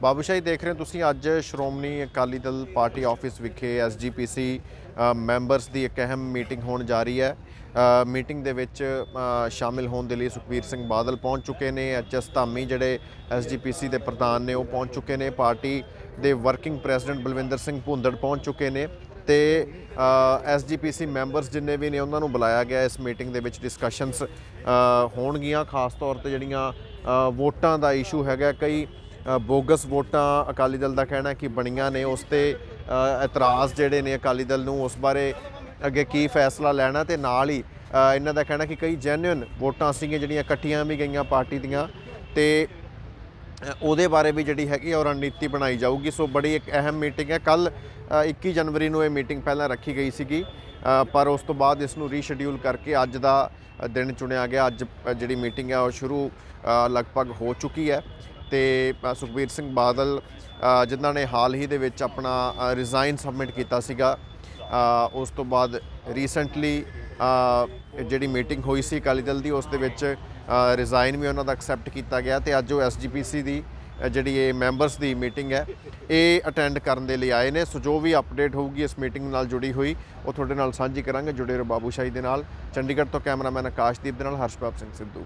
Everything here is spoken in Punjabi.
ਬਾਬੂਸ਼ਾਹੀ ਦੇਖ ਰਹੇ ਹੋ ਤੁਸੀਂ ਅੱਜ ਸ਼੍ਰੋਮਣੀ ਅਕਾਲੀ ਦਲ ਪਾਰਟੀ ਆਫਿਸ ਵਿਖੇ ਐਸਜੀਪੀਸੀ ਮੈਂਬਰਸ ਦੀ ਇੱਕ ਅਹਿਮ ਮੀਟਿੰਗ ਹੋਣ ਜਾ ਰਹੀ ਹੈ। ਮੀਟਿੰਗ ਦੇ ਵਿੱਚ ਸ਼ਾਮਿਲ ਹੋਣ ਦੇ ਲਈ ਸੁਖਬੀਰ ਸਿੰਘ ਬਾਦਲ ਪਹੁੰਚ ਚੁੱਕੇ ਨੇ। ਐਚਐਸ ਧਾਮੀ ਜਿਹੜੇ ਐਸਜੀਪੀਸੀ ਦੇ ਪ੍ਰਧਾਨ ਨੇ, ਉਹ ਪਹੁੰਚ ਚੁੱਕੇ ਨੇ। ਪਾਰਟੀ ਦੇ ਵਰਕਿੰਗ ਪ੍ਰੈਜ਼ੀਡੈਂਟ ਬਲਵਿੰਦਰ ਸਿੰਘ ਭੁੰਦੜ ਪਹੁੰਚ ਚੁੱਕੇ ਨੇ ਤੇ ਐਸਜੀਪੀਸੀ ਮੈਂਬਰਸ ਜਿੰਨੇ ਵੀ ਨੇ, ਉਹਨਾਂ ਨੂੰ ਬੁਲਾਇਆ ਗਿਆ। ਇਸ ਮੀਟਿੰਗ ਦੇ ਵਿੱਚ ਡਿਸਕਸ਼ਨਸ ਹੋਣਗੀਆਂ। ਖਾਸ ਤੌਰ ਤੇ ਜਿਹੜੀਆਂ ਵੋਟਾਂ ਦਾ ਇਸ਼ੂ ਹੈਗਾ, ਕਈ ਬੋਗਸ ਵੋਟਾਂ ਅਕਾਲੀ ਦਲ ਦਾ ਕਹਿਣਾ ਕਿ ਬਣੀਆਂ ਨੇ, ਉਸ ਤੇ ਇਤਰਾਜ਼ ਜਿਹੜੇ ਨੇ ਅਕਾਲੀ ਦਲ ਨੂੰ, ਉਸ ਬਾਰੇ ਅੱਗੇ ਕੀ ਫੈਸਲਾ ਲੈਣਾ ਤੇ ਨਾਲ ਹੀ ਇਹਨਾਂ ਦਾ ਕਹਿਣਾ ਕਿ ਕਈ ਜੈਨੂਇਨ ਵੋਟਾਂ ਸੀਗੀਆਂ, ਜਿਹੜੀਆਂ ਇਕੱਠੀਆਂ ਵੀ ਗਈਆਂ ਪਾਰਟੀ ਦੀਆਂ ਤੇ ਉਹਦੇ ਬਾਰੇ ਵੀ ਜਿਹੜੀ ਹੈਗੀ ਆ ਰਣਨੀਤੀ ਬਣਾਈ ਜਾਊਗੀ। ਸੋ ਬੜੀ ਇੱਕ ਅਹਿਮ ਮੀਟਿੰਗ ਹੈ। ਕੱਲ 21 ਜਨਵਰੀ ਨੂੰ ਇਹ ਮੀਟਿੰਗ ਪਹਿਲਾਂ ਰੱਖੀ ਗਈ ਸੀਗੀ ਪਰ ਉਸ ਤੋਂ ਬਾਅਦ ਇਸ ਨੂੰ ਰੀਸ਼ਡਿਊਲ ਕਰਕੇ ਅੱਜ ਦਾ ਦਿਨ ਚੁਣਿਆ ਗਿਆ। ਅੱਜ ਜਿਹੜੀ ਮੀਟਿੰਗ ਹੈ ਉਹ ਸ਼ੁਰੂ ਲਗਭਗ ਹੋ ਚੁੱਕੀ ਹੈ। ਤੇ ਸੁਖਬੀਰ ਸਿੰਘ ਬਾਦਲ ਜਿਨ੍ਹਾਂ ਨੇ ਹਾਲ ਹੀ ਦੇ ਵਿੱਚ ਆਪਣਾ ਰਿਜ਼ਾਈਨ ਸਬਮਿਟ ਕੀਤਾ ਸੀਗਾ ਉਸ ਤੋਂ ਬਾਅਦ ਰੀਸੈਂਟਲੀ ਜਿਹੜੀ ਮੀਟਿੰਗ ਹੋਈ ਸੀ ਅਕਾਲੀ ਦਲ ਦੀ, ਉਸ ਦੇ ਵਿੱਚ ਰਿਜ਼ਾਈਨ ਵੀ ਉਹਨਾਂ ਦਾ ਐਕਸੈਪਟ ਕੀਤਾ ਗਿਆ ਤੇ ਅੱਜ ਉਹ ਐਸਜੀਪੀਸੀ ਦੀ ਜਿਹੜੀ ਇਹ ਮੈਂਬਰਸ ਦੀ ਮੀਟਿੰਗ ਹੈ, ਇਹ ਅਟੈਂਡ ਕਰਨ ਦੇ ਲਈ ਆਏ ਨੇ। ਸੋ ਜੋ ਵੀ ਅਪਡੇਟ ਹੋਊਗੀ ਇਸ ਮੀਟਿੰਗ ਨਾਲ ਜੁੜੀ ਹੋਈ, ਉਹ ਤੁਹਾਡੇ ਨਾਲ ਸਾਂਝੀ ਕਰਾਂਗੇ। ਜੁੜੇ ਰਹੋ ਬਾਬੂਸ਼ਾਹੀ ਦੇ ਨਾਲ। ਚੰਡੀਗੜ੍ਹ ਤੋਂ ਕੈਮਰਾਮੈਨ ਆਕਾਸ਼ਦੀਪ ਦੇ ਨਾਲ ਹਰਸ਼ਪਾਪ ਸਿੰਘ ਸਿੱਧੂ।